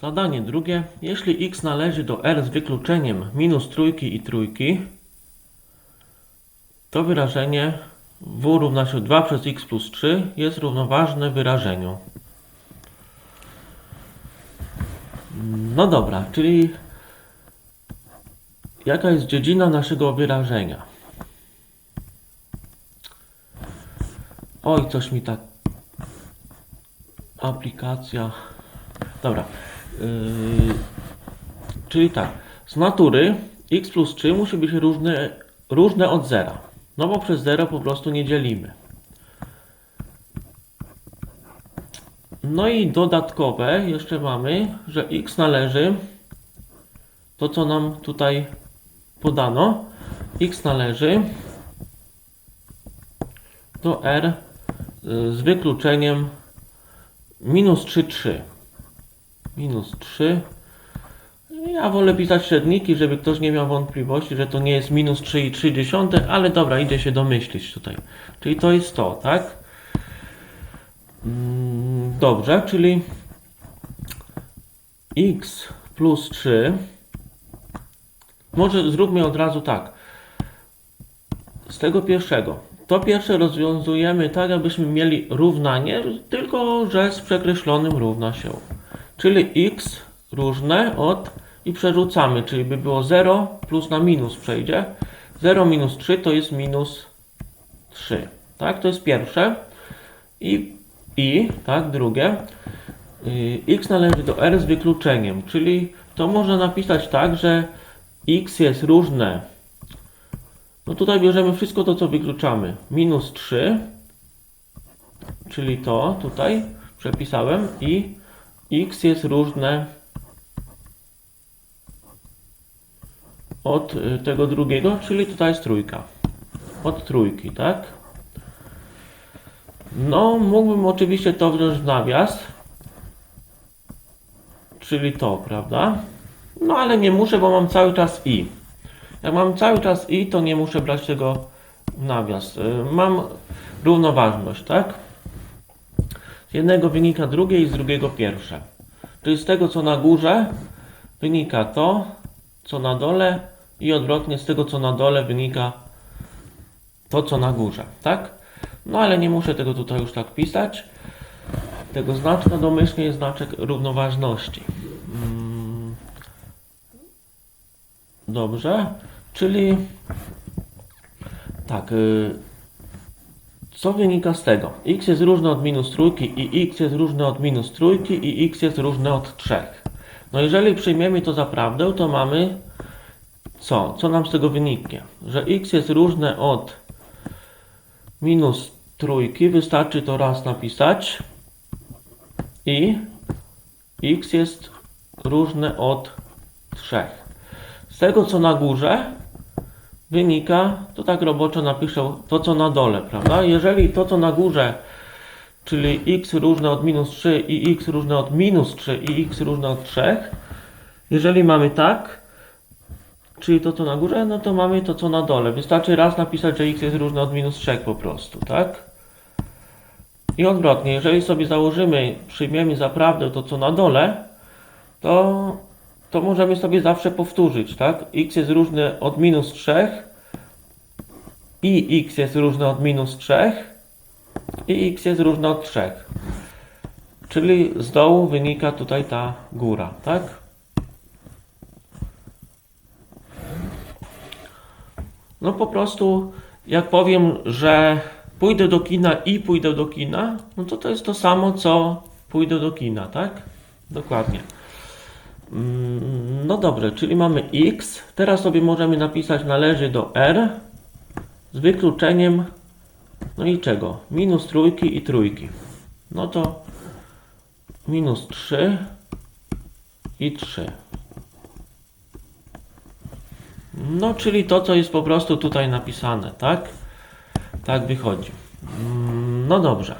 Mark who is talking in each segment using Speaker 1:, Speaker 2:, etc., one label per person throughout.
Speaker 1: Zadanie drugie. Jeśli x należy do r z wykluczeniem minus trójki i trójki, to wyrażenie w równa się 2 przez x plus 3 jest równoważne wyrażeniu. No dobra, czyli jaka jest dziedzina naszego wyrażenia? Oj, coś mi tak. Aplikacja. Dobra. Yy, czyli tak. Z natury x plus 3 musi być różne, różne od zera. No bo przez 0 po prostu nie dzielimy. No i dodatkowe jeszcze mamy, że x należy to co nam tutaj podano. x należy do r y, z wykluczeniem minus 3, 3. Minus 3. Ja wolę pisać średniki, żeby ktoś nie miał wątpliwości, że to nie jest minus 3,3, ale dobra, idę się domyślić tutaj. Czyli to jest to, tak? Mm, Dobrze, czyli x plus 3. Może zróbmy od razu tak. Z tego pierwszego. To pierwsze rozwiązujemy tak, abyśmy mieli równanie, tylko że z przekreślonym równa się. Czyli x różne od i przerzucamy, czyli by było 0 plus na minus przejdzie. 0 minus 3 to jest minus 3. Tak, to jest pierwsze. I, i tak, drugie. Y, x należy do r z wykluczeniem, czyli to można napisać tak, że x jest różne. No tutaj bierzemy wszystko to, co wykluczamy. Minus 3, czyli to tutaj przepisałem i x jest różne od y, tego drugiego, czyli tutaj jest trójka. Od trójki, tak? No, mógłbym oczywiście to wziąć w nawias, czyli to, prawda? No, ale nie muszę, bo mam cały czas i. Jak mam cały czas i, to nie muszę brać tego w nawias. Y, Mam równoważność, tak? Z jednego wynika drugie i z drugiego pierwsze. Czyli z tego, co na górze, wynika to, co na dole i odwrotnie z tego, co na dole wynika to, co na górze, tak? No ale nie muszę tego tutaj już tak pisać. Tego znaczka domyślnie jest znaczek równoważności. Mm. Dobrze, czyli tak, y, co wynika z tego? x jest różne od minus trójki i x jest różne od minus trójki i x jest różne od trzech. No jeżeli przyjmiemy to za prawdę, to mamy co? Co nam z tego wyniknie? Że x jest różne od minus trójki, wystarczy to raz napisać i x jest różne od trzech. Z tego co na górze wynika, to tak roboczo napiszę to co na dole, prawda? Jeżeli to co na górze, czyli x różne od minus 3 i x różne od minus 3 i x różne od 3, jeżeli mamy tak, czyli to co na górze, no to mamy to co na dole. Wystarczy raz napisać, że x jest różne od minus 3 po prostu, tak? I odwrotnie, jeżeli sobie założymy, przyjmiemy za prawdę to co na dole, to, to możemy sobie zawsze powtórzyć, tak? x jest różne od minus 3 i x jest różne od minus 3 i x jest różne od 3. Czyli z dołu wynika tutaj ta góra, tak? No po prostu, jak powiem, że pójdę do kina i pójdę do kina, no to to jest to samo, co pójdę do kina, tak? Dokładnie. Mm, No dobrze, czyli mamy x. Teraz sobie możemy napisać należy do r z wykluczeniem, no i czego? Minus trójki i trójki. No to minus 3 i 3. No, czyli to, co jest po prostu tutaj napisane, tak? Tak wychodzi. Mm, No dobrze.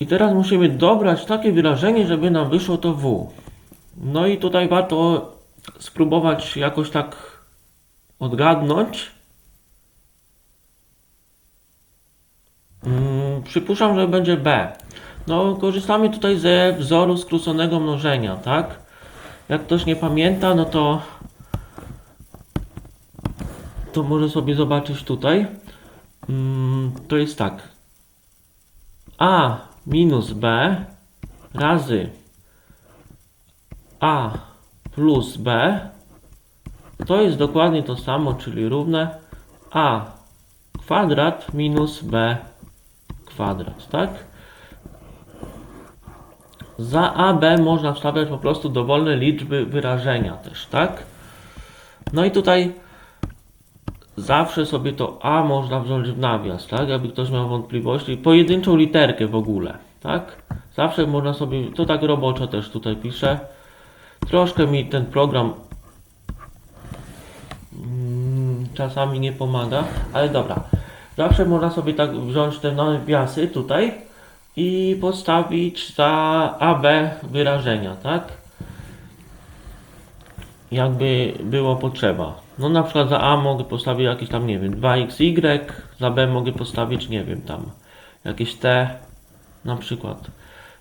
Speaker 1: I teraz musimy dobrać takie wyrażenie, żeby nam wyszło to W. No i tutaj warto spróbować jakoś tak odgadnąć. Mm, Przypuszczam, że będzie B. No, korzystamy tutaj ze wzoru skróconego mnożenia, tak? Jak ktoś nie pamięta, no to to może sobie zobaczyć tutaj. Mm, to jest tak. A minus B razy A plus B to jest dokładnie to samo, czyli równe A kwadrat minus B kwadrat, tak? Za AB można wstawiać po prostu dowolne liczby wyrażenia też, tak? No i tutaj zawsze sobie to A można wziąć w nawias, tak? Jakby ktoś miał wątpliwości. Pojedynczą literkę w ogóle, tak? Zawsze można sobie, to tak roboczo też tutaj piszę. Troszkę mi ten program mm, czasami nie pomaga, ale dobra. Zawsze można sobie tak wziąć te nawiasy tutaj i postawić za AB wyrażenia, tak? Jakby było potrzeba. No na przykład za A mogę postawić jakieś tam, nie wiem, 2xy, za B mogę postawić, nie wiem, tam jakieś T na przykład,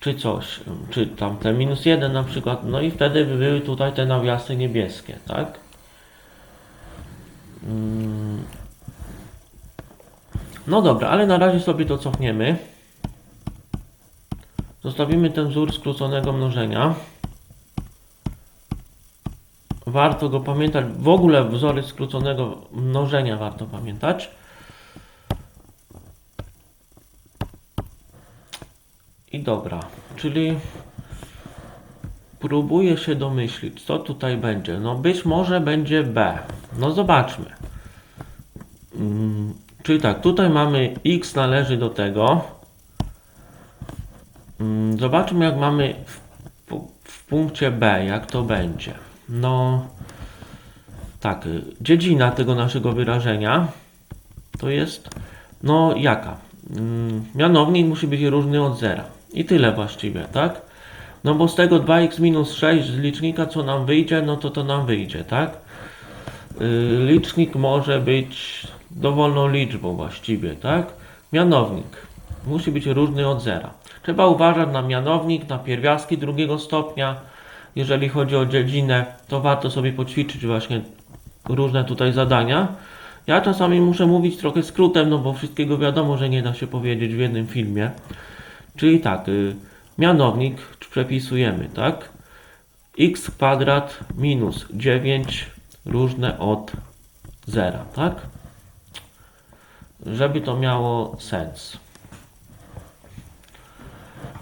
Speaker 1: czy coś, czy tam T minus 1 na przykład, no i wtedy by były tutaj te nawiasy niebieskie, tak? Mm. No dobra, ale na razie sobie to cofniemy. Zostawimy ten wzór skróconego mnożenia. Warto go pamiętać. W ogóle wzory skróconego mnożenia warto pamiętać. I dobra, czyli próbuję się domyślić, co tutaj będzie. No być może będzie B. No zobaczmy. Mm, czyli tak, tutaj mamy x należy do tego. Mm, Zobaczmy, jak mamy w, w punkcie B, jak to będzie. No, tak, dziedzina tego naszego wyrażenia to jest, no jaka? Mm, Mianownik musi być różny od zera. I tyle właściwie, tak? No bo z tego 2x minus 6 z licznika, co nam wyjdzie, no to to nam wyjdzie, tak? Y, Licznik może być dowolną liczbą właściwie, tak? Mianownik musi być różny od zera. Trzeba uważać na mianownik, na pierwiastki drugiego stopnia. Jeżeli chodzi o dziedzinę, to warto sobie poćwiczyć właśnie różne tutaj zadania. Ja czasami muszę mówić trochę skrótem, no bo wszystkiego wiadomo, że nie da się powiedzieć w jednym filmie. Czyli tak, y, mianownik przepisujemy, tak? x kwadrat minus 9 różne od zera, tak? Żeby to miało sens.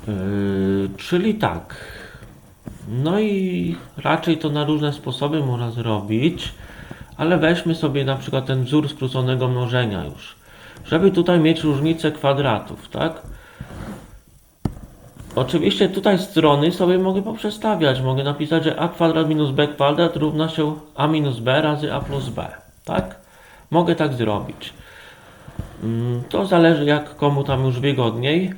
Speaker 1: Yy, czyli tak. No i raczej to na różne sposoby można zrobić, ale weźmy sobie na przykład ten wzór skróconego mnożenia już. Żeby tutaj mieć różnicę kwadratów, tak? Oczywiście tutaj strony sobie mogę poprzestawiać. Mogę napisać, że a kwadrat minus b kwadrat równa się a minus b razy a plus b. Tak? Mogę tak zrobić. Mm, To zależy jak komu tam już wygodniej.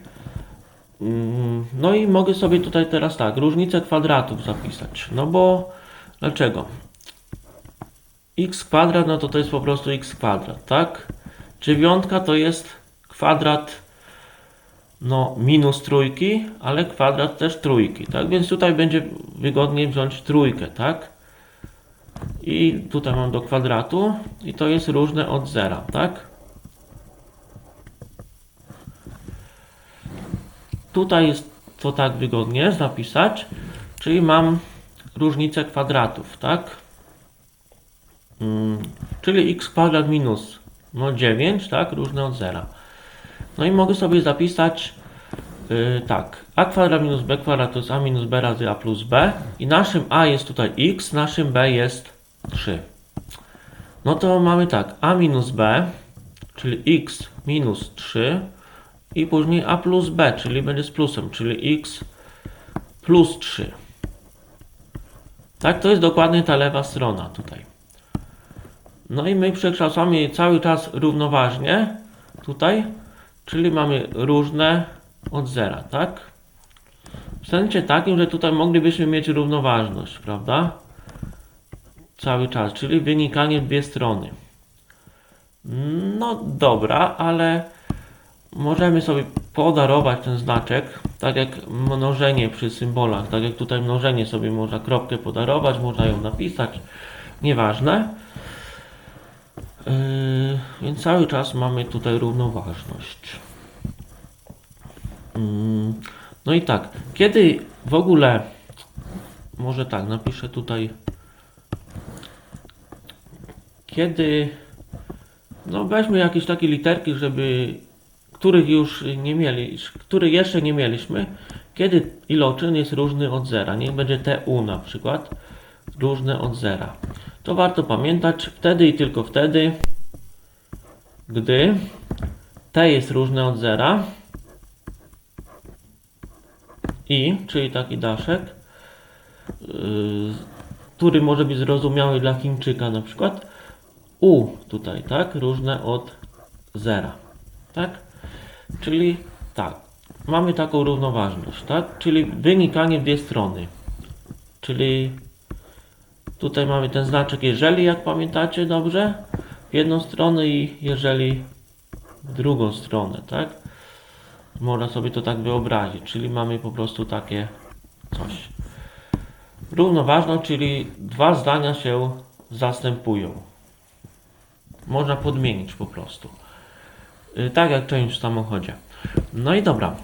Speaker 1: Mm, No i mogę sobie tutaj teraz tak, różnicę kwadratów zapisać. No bo dlaczego? x kwadrat, no to to jest po prostu x kwadrat, tak? Dziewiątka to jest kwadrat no minus trójki, ale kwadrat też trójki, tak? Więc tutaj będzie wygodniej wziąć trójkę, tak? I tutaj mam do kwadratu i to jest różne od zera, tak? Tutaj jest to tak wygodnie zapisać, czyli mam różnicę kwadratów, tak? Mm, czyli x kwadrat minus no 9, tak? Różne od zera. No i mogę sobie zapisać yy, tak. a kwadrat minus b kwadrat to jest a minus b razy a plus b. I naszym a jest tutaj x, naszym b jest 3. No to mamy tak. a minus b, czyli x minus 3 i później a plus b, czyli będzie z plusem, czyli x plus 3. Tak, to jest dokładnie ta lewa strona tutaj. No i my przekształcamy cały czas równoważnie tutaj, czyli mamy różne od zera, tak? W sensie takim, że tutaj moglibyśmy mieć równoważność, prawda? Cały czas, czyli wynikanie w dwie strony. No dobra, ale możemy sobie podarować ten znaczek, tak jak mnożenie przy symbolach, tak jak tutaj mnożenie sobie można kropkę podarować, można ją napisać, nieważne. Yy, więc cały czas mamy tutaj równoważność. Mm, No i tak, kiedy w ogóle, może tak, napiszę tutaj, kiedy, no weźmy jakieś takie literki, żeby, których już nie mieli, których jeszcze nie mieliśmy, kiedy iloczyn jest różny od zera, niech będzie TU na przykład, różne od zera. To warto pamiętać wtedy i tylko wtedy, gdy T jest różne od zera i, czyli taki daszek, yy, który może być zrozumiały dla Chińczyka na przykład, U tutaj, tak, różne od zera, tak? Czyli tak, mamy taką równoważność, tak? Czyli wynikanie w dwie strony, czyli Tutaj mamy ten znaczek jeżeli, jak pamiętacie dobrze, w jedną stronę i jeżeli w drugą stronę, tak? Można sobie to tak wyobrazić, czyli mamy po prostu takie coś. Równoważność, czyli dwa zdania się zastępują. Można podmienić po prostu. Y, Tak jak część w samochodzie. No i dobra.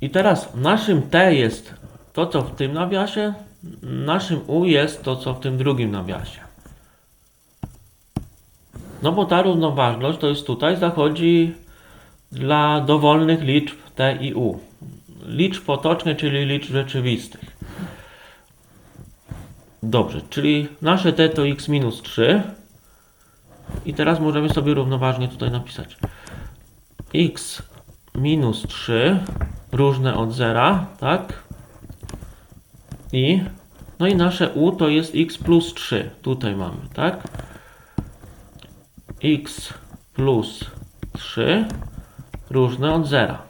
Speaker 1: I teraz naszym T jest to, co w tym nawiasie, naszym U jest to, co w tym drugim nawiasie. No bo ta równoważność to jest tutaj zachodzi dla dowolnych liczb T i U. Liczb potocznych, czyli liczb rzeczywistych. Dobrze, czyli nasze T to x minus 3. I teraz możemy sobie równoważnie tutaj napisać. x minus 3 różne od zera, tak? I no i nasze u to jest x plus 3. Tutaj mamy, tak? x plus 3 różne od zera.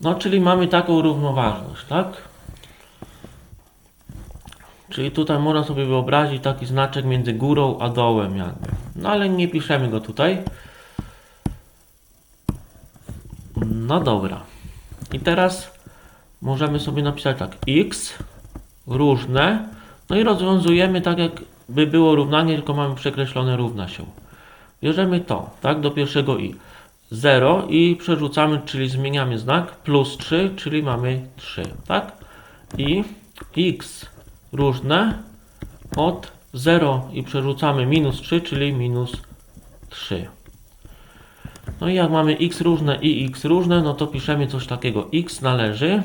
Speaker 1: No, czyli mamy taką równoważność, tak? Czyli tutaj można sobie wyobrazić taki znaczek między górą a dołem jakby. No ale nie piszemy go tutaj. No dobra. I teraz możemy sobie napisać tak x różne no i rozwiązujemy tak jakby było równanie tylko mamy przekreślone równa się bierzemy to tak do pierwszego i 0 i przerzucamy czyli zmieniamy znak plus 3 czyli mamy 3 tak i x różne od 0 i przerzucamy minus 3 czyli minus 3 no i jak mamy x różne i x różne, no to piszemy coś takiego. x należy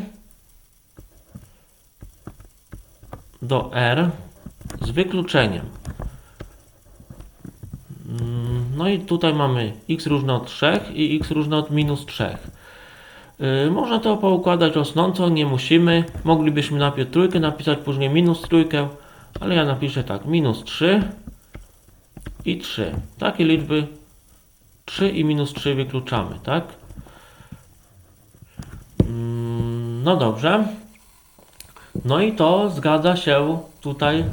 Speaker 1: do r z wykluczeniem. Mm, No i tutaj mamy x różne od 3 i x różne od minus 3. Yy, Można to poukładać rosnąco, nie musimy. Moglibyśmy najpierw trójkę napisać, później minus trójkę, ale ja napiszę tak, minus 3 i 3. Takie liczby 3 i minus 3 wykluczamy, tak? Mm, No dobrze. No i to zgadza się tutaj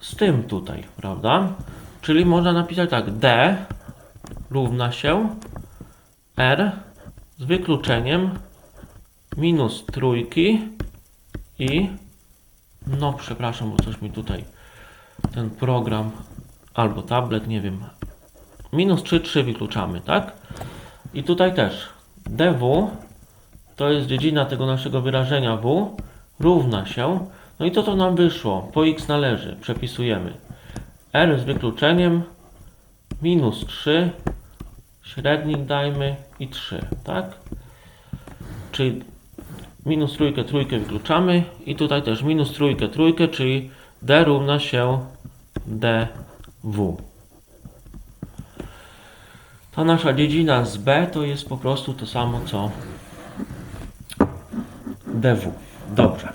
Speaker 1: z tym tutaj, prawda? Czyli można napisać tak, D równa się R z wykluczeniem minus trójki i no przepraszam, bo coś mi tutaj ten program albo tablet, nie wiem. Minus 3, 3 wykluczamy, tak? I tutaj też dw to jest dziedzina tego naszego wyrażenia w równa się. No i to co nam wyszło? Po x należy, przepisujemy. r z wykluczeniem minus 3 średnik dajmy i 3, tak? Czyli minus trójkę, trójkę wykluczamy i tutaj też minus trójkę, trójkę, czyli d równa się dw. Ta nasza dziedzina z b to jest po prostu to samo co dw. Dobrze.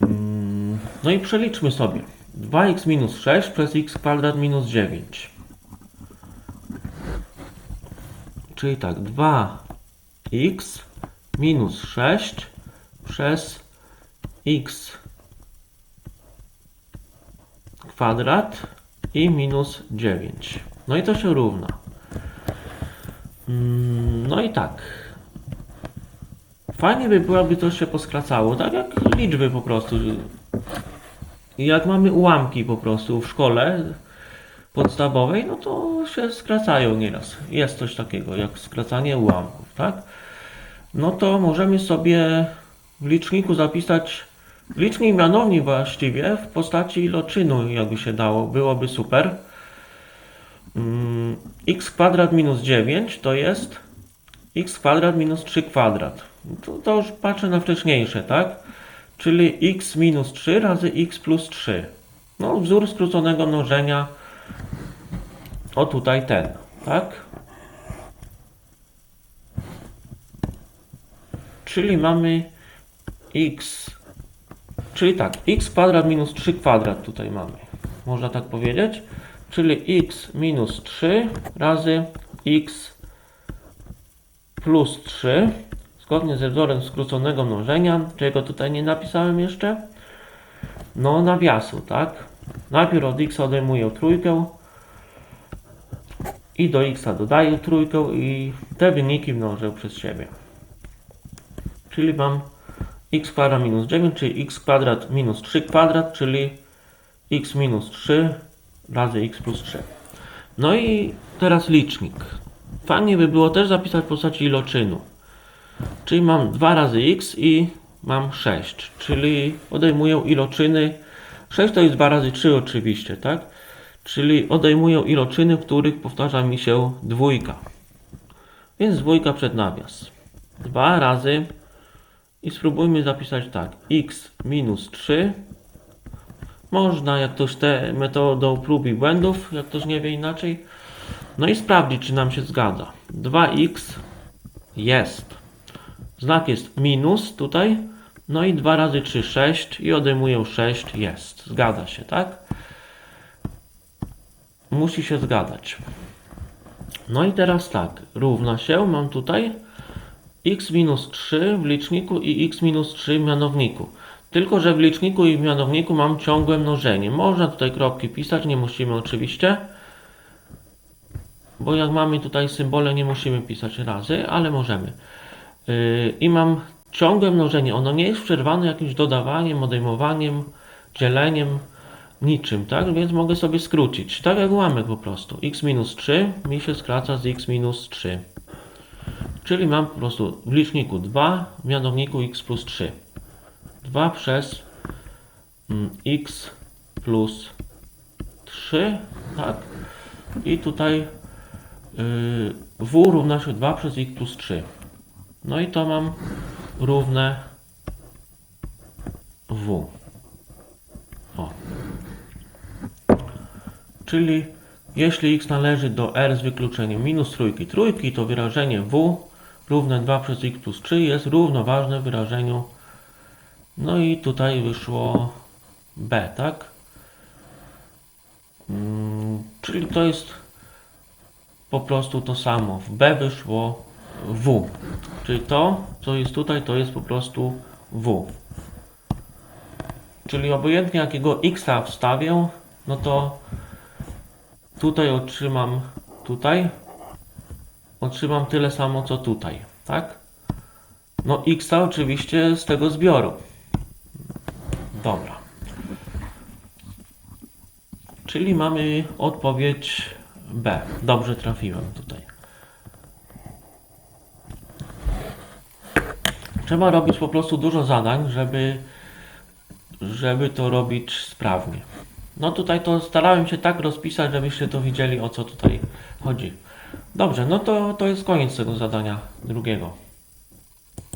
Speaker 1: Mm, No i przeliczmy sobie. 2x minus 6 przez x kwadrat minus 9. Czyli tak, 2x minus 6 przez x kwadrat i minus 9. No i to się równa. Mm, No i tak. Fajnie by było, aby to się poskracało, tak jak liczby po prostu. Jak mamy ułamki po prostu w szkole podstawowej, no to się skracają nieraz. Jest coś takiego jak skracanie ułamków, tak? No to możemy sobie w liczniku zapisać licznik mianownik właściwie w postaci iloczynu, jakby się dało, byłoby super. Mm, x kwadrat minus 9 to jest x kwadrat minus 3 kwadrat. To, to już patrzę na wcześniejsze, tak? Czyli x minus 3 razy x plus 3. No, wzór skróconego mnożenia. O tutaj ten, tak? Czyli mamy x, czyli tak, x kwadrat minus 3 kwadrat tutaj mamy. Można tak powiedzieć? Czyli x minus 3 razy x plus 3 zgodnie ze wzorem skróconego mnożenia, czego tutaj nie napisałem jeszcze. No, nawiasu, tak? Najpierw od x odejmuję trójkę i do x dodaję trójkę i te wyniki mnożę przez siebie. Czyli mam x kwadrat minus 9, czyli x kwadrat minus 3 kwadrat, czyli x minus 3 razy x plus 3. No i teraz licznik. Fajnie by było też zapisać w postaci iloczynu. Czyli mam 2 razy x i mam 6, czyli odejmuję iloczyny. 6 to jest 2 razy 3 oczywiście, tak? Czyli odejmuję iloczyny, w których powtarza mi się dwójka. Więc dwójka przed nawias. 2 razy i spróbujmy zapisać tak. x minus 3 można, jak ktoś tę metodą prób i błędów, jak ktoś nie wie inaczej. No i sprawdzić, czy nam się zgadza. 2x jest. Znak jest minus tutaj. No i 2 razy 3, 6 i odejmuję 6, jest. Zgadza się, tak? Musi się zgadzać. No i teraz tak, równa się, mam tutaj x minus 3 w liczniku i x minus 3 w mianowniku. Tylko, że w liczniku i w mianowniku mam ciągłe mnożenie. Można tutaj kropki pisać, nie musimy oczywiście. Bo jak mamy tutaj symbole, nie musimy pisać razy, ale możemy. Yy, I mam ciągłe mnożenie. Ono nie jest przerwane jakimś dodawaniem, odejmowaniem, dzieleniem, niczym, tak? Więc mogę sobie skrócić. Tak jak ułamek po prostu. x minus 3 mi się skraca z x minus 3. Czyli mam po prostu w liczniku 2, w mianowniku x plus 3. 2 przez mm, x plus 3, tak? I tutaj w równa się 2 przez x plus 3. No i to mam równe w. Czyli jeśli x należy do r z wykluczeniem minus trójki trójki, to wyrażenie w równe 2 przez x plus 3 jest równoważne wyrażeniu no i tutaj wyszło b, tak? Mm, czyli to jest po prostu to samo. W b wyszło w. Czyli to, co jest tutaj, to jest po prostu w. Czyli obojętnie jakiego x wstawię, no to tutaj otrzymam tutaj otrzymam tyle samo co tutaj, tak? No x oczywiście z tego zbioru. Dobra. Czyli mamy odpowiedź B. Dobrze trafiłem tutaj. Trzeba robić po prostu dużo zadań, żeby, żeby to robić sprawnie. No tutaj to starałem się tak rozpisać, żebyście to widzieli o co tutaj chodzi. Dobrze, no to, to jest koniec tego zadania drugiego.